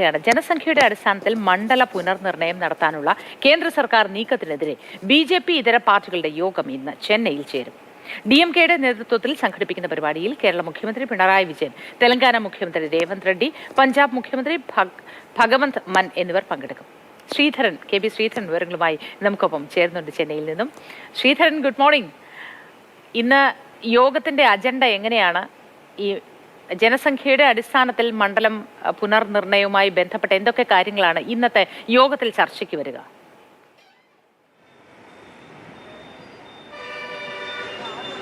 വാർത്തയാണ് ജനസംഖ്യയുടെ അടിസ്ഥാനത്തിൽ മണ്ഡല പുനർനിർണയം നടത്താനുള്ള കേന്ദ്ര സർക്കാർ നീക്കത്തിനെതിരെ ബി ജെ പി ഇതര പാർട്ടികളുടെ യോഗം ഇന്ന് ചെന്നൈയിൽ ചേരും. ഡി എം കെയുടെ നേതൃത്വത്തിൽ സംഘടിപ്പിക്കുന്ന പരിപാടിയിൽ കേരള മുഖ്യമന്ത്രി പിണറായി വിജയൻ തെലങ്കാന മുഖ്യമന്ത്രി രേവന്ത് റെഡ്ഡി പഞ്ചാബ് മുഖ്യമന്ത്രി ഭഗവന്ത് മൻ എന്നിവർ പങ്കെടുക്കും. ശ്രീധരൻ കെ ബി ശ്രീധരൻ വിവരങ്ങളുമായി നമുക്കൊപ്പം ചേർന്നുണ്ട് ചെന്നൈയിൽ നിന്നും. Sreedharan good morning. ഇന്ന് യോഗത്തിന്റെ അജണ്ട എങ്ങനെയാണ്? ഈ ജനസംഖ്യയുടെ അടിസ്ഥാനത്തിൽ മണ്ഡലം പുനർനിർണയവുമായി ബന്ധപ്പെട്ട എന്തൊക്കെ കാര്യങ്ങളാണ് ഇന്നത്തെ യോഗത്തിൽ ചർച്ചയ്ക്ക് വരിക?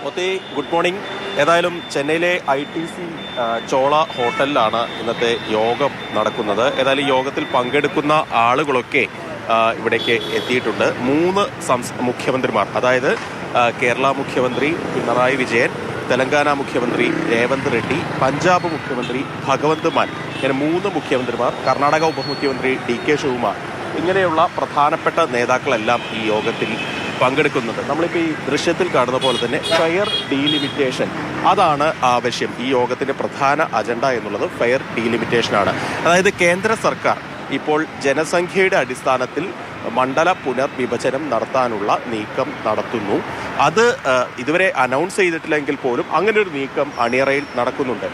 ഒത്തി ഗുഡ് മോർണിംഗ്. ഏതായാലും ചെന്നൈയിലെ ഐ ടി സി ചോള ഹോട്ടലിലാണ് ഇന്നത്തെ യോഗം നടക്കുന്നത്. ഏതായാലും യോഗത്തിൽ പങ്കെടുക്കുന്ന ആളുകളൊക്കെ ഇവിടേക്ക് എത്തിയിട്ടുണ്ട്. മൂന്ന് സംസ് മുഖ്യമന്ത്രിമാർ അതായത് കേരള മുഖ്യമന്ത്രി പിണറായി വിജയൻ തെലങ്കാന മുഖ്യമന്ത്രി രേവന്ത് റെഡ്ഡി പഞ്ചാബ് മുഖ്യമന്ത്രി ഭഗവന്ത് മാൻ ഇങ്ങനെ മൂന്ന് മുഖ്യമന്ത്രിമാർ കർണാടക ഉപമുഖ്യമന്ത്രി ഡി കെ ശിവകുമാർ ഇങ്ങനെയുള്ള പ്രധാനപ്പെട്ട നേതാക്കളെല്ലാം ഈ യോഗത്തിൽ പങ്കെടുക്കുന്നുണ്ട്. നമ്മളിപ്പോൾ ഈ ദൃശ്യത്തിൽ കാണുന്ന പോലെ തന്നെ ഫെയർ ഡീലിമിറ്റേഷൻ അതാണ് ആവശ്യം. ഈ യോഗത്തിന്റെ പ്രധാന അജണ്ട എന്നുള്ളത് ഫെയർ ഡീലിമിറ്റേഷനാണ്. അതായത് കേന്ദ്ര സർക്കാർ ഇപ്പോൾ ജനസംഖ്യയുടെ അടിസ്ഥാനത്തിൽ മണ്ഡല പുനർവിഭജനം നടത്താനുള്ള നീക്കം നടത്തുന്നു. അത് ഇതുവരെ അനൗൺസ് ചെയ്തിട്ടില്ലെങ്കിൽ പോലും അങ്ങനെ ഒരു നീക്കം അണിയറയിൽ നടക്കുന്നുണ്ട്.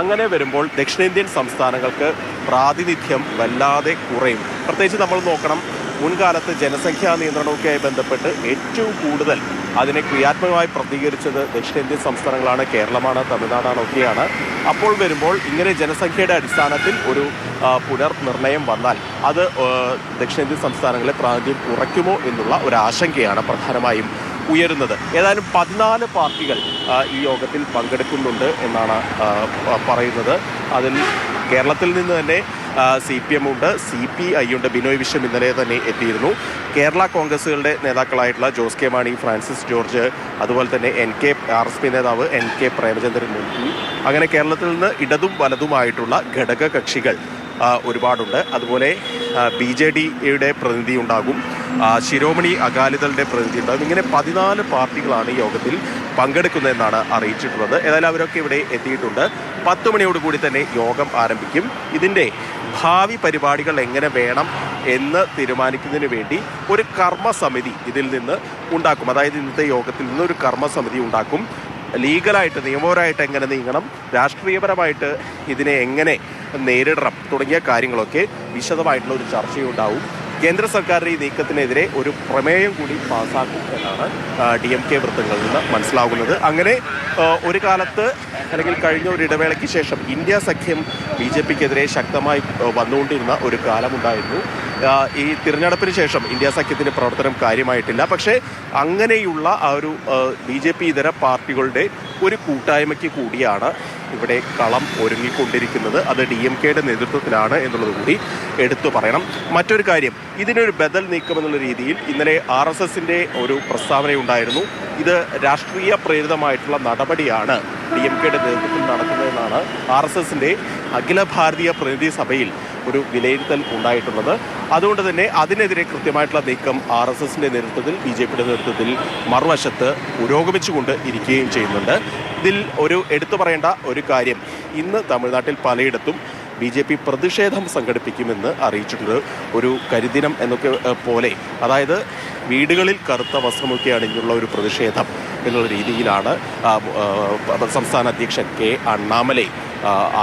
അങ്ങനെ വരുമ്പോൾ ദക്ഷിണേന്ത്യൻ സംസ്ഥാനങ്ങൾക്ക് പ്രാതിനിധ്യം വല്ലാതെ കുറയും. പ്രത്യേകിച്ച് നമ്മൾ നോക്കണം മുൻകാലത്ത് ജനസംഖ്യാ നിയന്ത്രണവുമായി ബന്ധപ്പെട്ട് ഏറ്റവും കൂടുതൽ അതിനെ ക്രിയാത്മകമായി പ്രതികരിച്ചത് ദക്ഷിണേന്ത്യൻ സംസ്ഥാനങ്ങളാണ് കേരളമാണ് തമിഴ്നാടാണ് ഒക്കെയാണ്. അപ്പോൾ വരുമ്പോൾ ഇങ്ങനെ ജനസംഖ്യയുടെ അടിസ്ഥാനത്തിൽ ഒരു പുനർനിർണയം വന്നാൽ അത് ദക്ഷിണേന്ത്യൻ സംസ്ഥാനങ്ങളെ പ്രാതിനിധ്യം കുറയ്ക്കുമോ എന്നുള്ള ഒരു ആശങ്കയാണ് പ്രധാനമായും ഉയരുന്നത്. ഏതായാലും പതിനാല് പാർട്ടികൾ ഈ യോഗത്തിൽ പങ്കെടുക്കുന്നുണ്ട് എന്നാണ് പറയുന്നത്. അതിൽ കേരളത്തിൽ നിന്ന് തന്നെ സി പി എം ഉണ്ട്. സി പി ഐ ഉണ്ട്. ബിനോയ് വിശ്വം ഇന്നലെ തന്നെ എത്തിയിരുന്നു. കേരള കോൺഗ്രസുകളുടെ നേതാക്കളായിട്ടുള്ള ജോസ് കെ മാണി ഫ്രാൻസിസ് ജോർജ് അതുപോലെ തന്നെ N K R S P നേതാവ് എൻ കെ പ്രേമചന്ദ്രൻ മുൻപി അങ്ങനെ കേരളത്തിൽ നിന്ന് ഇടതും വലതുമായിട്ടുള്ള ഘടക കക്ഷികൾ ഒരുപാടുണ്ട്. അതുപോലെ ബി ജെ ഡിയുടെ പ്രതിനിധി ഉണ്ടാകും. ശിരോമണി അകാലിദളുടെ പ്രതിനിധി ഉണ്ടാകും. ഇങ്ങനെ പതിനാല് പാർട്ടികളാണ് യോഗത്തിൽ പങ്കെടുക്കുന്നതെന്നാണ് അറിയിച്ചിട്ടുള്ളത്. ഏതായാലും അവരൊക്കെ ഇവിടെ എത്തിയിട്ടുണ്ട്. പത്ത് മണിയോടുകൂടി തന്നെ യോഗം ആരംഭിക്കും. ഇതിന്റെ ഭാവി പരിപാടികൾ എങ്ങനെ വേണം എന്ന് തീരുമാനിക്കുന്നതിന് വേണ്ടി ഒരു കർമ്മസമിതി ഇതിൽ നിന്ന് ഉണ്ടാക്കും. അതായത് ഇന്നത്തെ യോഗത്തിൽ നിന്ന് ഒരു കർമ്മസമിതി ഉണ്ടാക്കും. ലീഗലായിട്ട് നിയമപരമായിട്ട് എങ്ങനെ നീങ്ങണം രാഷ്ട്രീയപരമായിട്ട് ഇതിനെ എങ്ങനെ നേരിടണം തുടങ്ങിയ കാര്യങ്ങളൊക്കെ വിശദമായിട്ടുള്ള ഒരു ചർച്ചയുണ്ടാവും. കേന്ദ്ര സർക്കാരിന്റെ ഈ നീക്കത്തിനെതിരെ ഒരു പ്രമേയം കൂടി പാസ്സാക്കും എന്നാണ് ഡി എം കെ വൃത്തങ്ങളിൽ നിന്ന് മനസ്സിലാകുന്നത്. അങ്ങനെ ഒരു കാലത്ത് അല്ലെങ്കിൽ കഴിഞ്ഞ ഒരു ഇടവേളയ്ക്ക് ശേഷം ഇന്ത്യ സഖ്യം ബി ജെ പിക്കെതിരെ ശക്തമായി വന്നുകൊണ്ടിരുന്ന ഒരു കാലമുണ്ടായിരുന്നു. ഈ തിരഞ്ഞെടുപ്പിന് ശേഷം ഇന്ത്യ സഖ്യത്തിന്റെ പ്രവർത്തനം കാര്യമായിട്ടില്ല. പക്ഷേ അങ്ങനെയുള്ള ആ ഒരു ബി ജെ പി ഇതര പാർട്ടികളുടെ ഒരു കൂട്ടായ്മയ്ക്ക് കൂടിയാണ് ഇവിടെ കളം ഒരുങ്ങിക്കൊണ്ടിരിക്കുന്നത് അത് ഡി എം കെയുടെ നേതൃത്വത്തിലാണ് എന്നുള്ളത് കൂടി എടുത്തു പറയണം. മറ്റൊരു കാര്യം ഇതിനൊരു ബദൽ നീക്കം എന്നുള്ള രീതിയിൽ ഇന്നലെ ആർ എസ് എസിന്റെ ഒരു പ്രസ്താവനയുണ്ടായിരുന്നു. ഇത് രാഷ്ട്രീയ പ്രേരിതമായിട്ടുള്ള നടപടിയാണ് ഡി എം കെയുടെ നേതൃത്വത്തിൽ നടക്കുന്നതെന്നാണ് ആർ എസ് എസിന്റെ അഖില ഭാരതീയ പ്രതിനിധി സഭയിൽ ഒരു വിലയിരുത്തൽ ഉണ്ടായിട്ടുള്ളത്. അതുകൊണ്ട് തന്നെ അതിനെതിരെ കൃത്യമായിട്ടുള്ള നീക്കം ആർ എസ് എസിന്റെ നേതൃത്വത്തിൽ ബി ജെ പിയുടെ നേതൃത്വത്തിൽ മറുവശത്ത് പുരോഗമിച്ചുകൊണ്ട് ഇരിക്കുകയും ചെയ്യുന്നുണ്ട്. ഇതിൽ ഒരു എടുത്തു പറയേണ്ട ഒരു കാര്യം ഇന്ന് തമിഴ്നാട്ടിൽ പലയിടത്തും ബി ജെ പി പ്രതിഷേധം സംഘടിപ്പിക്കുമെന്ന് അറിയിച്ചിട്ടുണ്ട്. ഒരു കരിദിനം എന്നൊക്കെ പോലെ. അതായത് വീടുകളിൽ കറുത്ത വസ്ത്രമൊക്കെ അണിഞ്ഞുള്ള ഒരു പ്രതിഷേധം. എന്നുള്ള രീതിയിലാണ് സംസ്ഥാന അധ്യക്ഷൻ കെ അണ്ണാമലൈ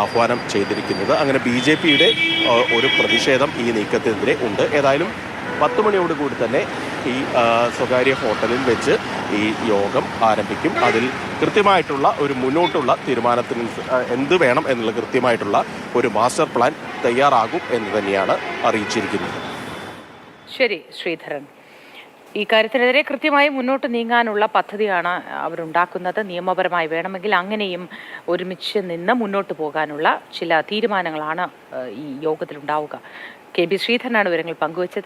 ആഹ്വാനം ചെയ്തിരിക്കുന്നത്. അങ്ങനെ ബി ജെ പിയുടെ ഒരു പ്രതിഷേധം ഈ നീക്കത്തിനെതിരെ ഉണ്ട്. ഏതായാലും പത്ത് മണിയോടുകൂടി തന്നെ ഈ സ്വകാര്യ ഹോട്ടലിൽ വെച്ച് ഈ യോഗം ആരംഭിക്കും. അതിൽ കൃത്യമായിട്ടുള്ള ഒരു മുന്നോട്ടുള്ള തീരുമാനത്തിന് എന്ത് വേണം എന്നുള്ള കൃത്യമായിട്ടുള്ള ഒരു മാസ്റ്റർ പ്ലാൻ തയ്യാറാകും എന്ന് തന്നെയാണ് അറിയിച്ചിരിക്കുന്നത്. ശരി ശ്രീധരൻ. ഈ കാര്യത്തിനെതിരെ കൃത്യമായി മുന്നോട്ട് നീങ്ങാനുള്ള പദ്ധതിയാണ് അവരുണ്ടാക്കുന്നത്. നിയമപരമായി വേണമെങ്കിൽ അങ്ങനെയും ഒരുമിച്ച് നിന്ന് മുന്നോട്ട് പോകാനുള്ള ചില തീരുമാനങ്ങളാണ് ഈ യോഗത്തിലുണ്ടാവുക. കെ. ബി. ശ്രീധരനാണ് വിവരങ്ങൾ പങ്കുവച്ചത്.